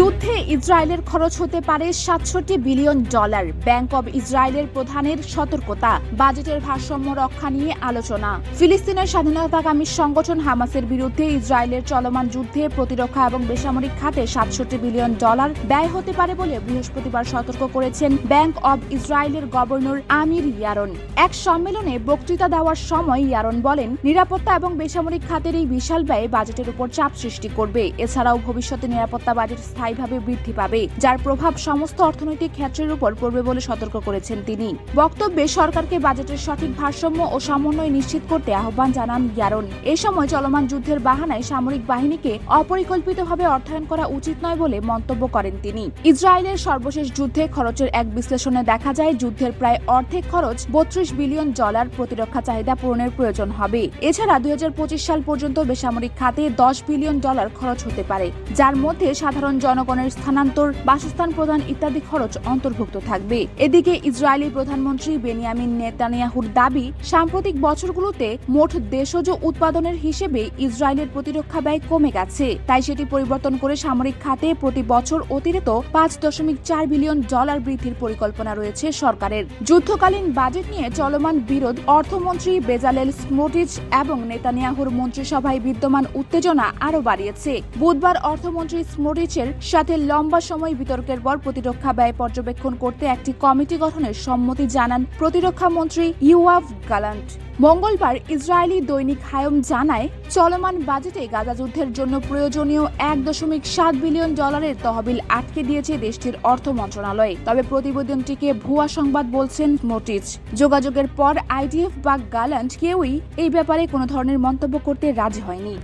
যুদ্ধে ইসরায়েলের খরচ হতে পারে সাতষট্টি বিলিয়ন ডলার। ব্যাংক অব ইসরায়েলের প্রধানের সতর্কতা। বাজেটের ভারসাম্য রক্ষা নিয়ে আলোচনা। ফিলিস্তিনের স্বাধীনতাকামী সংগঠন হামাসের বিরুদ্ধে ইসরায়েলের চলমান যুদ্ধে প্রতিরক্ষা এবং বেসামরিক খাতে সাতষট্টি বিলিয়ন ডলার ব্যয় হতে পারে বলে বৃহস্পতিবার সতর্ক করেছেন ব্যাংক অব ইসরায়েলের গভর্নর আমির ইয়ারন। এক সম্মেলনে বক্তৃতা দেওয়ার সময় ইয়ারন বলেন, নিরাপত্তা এবং বেসামরিক খাতের এই বিশাল ব্যয় বাজেটের উপর চাপ সৃষ্টি করবে। এছাড়াও ভবিষ্যতে নিরাপত্তা বাজেট স্থায়ীভাবে বৃদ্ধি পাবে, যার প্রভাব সমস্ত অর্থনৈতিক ক্ষেত্রের উপর পড়বে বলে সতর্ক করেছেন তিনি। বক্তব্যে সরকারকে বাজেটের সঠিক ভারসাম্য ও সমন্বয় নিশ্চিত করতে আহ্বান জানান ইয়ারন। এ সময় চলমান যুদ্ধের বাহানায় সামরিক বাহিনীকে অপরিকল্পিতভাবে অর্থায়ন করা উচিত নয় বলে মন্তব্য করেন তিনি। ইসরায়েলের সর্বশেষ যুদ্ধে খরচের এক বিশ্লেষণে দেখা যায়, যুদ্ধের প্রায় অর্ধেক খরচ বত্রিশ বিলিয়ন ডলার প্রতিরক্ষা চাহিদা পূরণের প্রয়োজন হবে। এছাড়া দুই হাজার পঁচিশ সাল পর্যন্ত বেসামরিক খাতে দশ বিলিয়ন ডলার খরচ হতে পারে, যার মধ্যে সাধারণ জনগণের স্থানান্তর, বাসস্থান প্রদান ইত্যাদি খরচ অন্তর্ভুক্ত থাকবে। এদিকে ইসরায়েলি প্রধানমন্ত্রী বেনিয়ামিন নেতানিয়াহুর দাবি, সাম্প্রতিক বছরগুলোতে মোট দেশজ উৎপাদনের হিসেবে ইসরায়েলের প্রতিরক্ষা ব্যয় কমে গেছে। তাই সেটি পরিবর্তন করে সামরিক খাতে প্রতি বছর অতিরিক্ত পাঁচ দশমিক চার বিলিয়ন ডলার বৃদ্ধির পরিকল্পনা রয়েছে সরকারের। যুদ্ধকালীন বাজেট নিয়ে চলমান বিরোধ অর্থমন্ত্রী বেজালেল স্মোটিচ এবং নেতানিয়াহুর মন্ত্রিসভায় বিদ্যমান উত্তেজনা আরও বাড়িয়েছে। বুধবার অর্থমন্ত্রী স্মোটিচের সাথে লম্বা সময় বিতর্কের পর প্রতিরক্ষা ব্যয় পর্যবেক্ষণ করতে একটি কমিটি গঠনের সম্মতি জানান প্রতিরক্ষা মন্ত্রী ইউয়াভ গালান্ট। মঙ্গলবার ইসরায়েলি দৈনিক হায়ম জানায়, চলমান বাজেটে গাজা যুদ্ধের জন্য প্রয়োজনীয় এক দশমিক সাত বিলিয়ন ডলারের তহবিল আটকে দিয়েছে দেশটির অর্থ মন্ত্রণালয়। তবে প্রতিবেদনটিকে ভুয়া সংবাদ বলছেন মোটিচ যোগাযোগের পর আইডিএফ বা গালান্ট কেউই এই ব্যাপারে কোনো ধরনের মন্তব্য করতে রাজি হয়নি।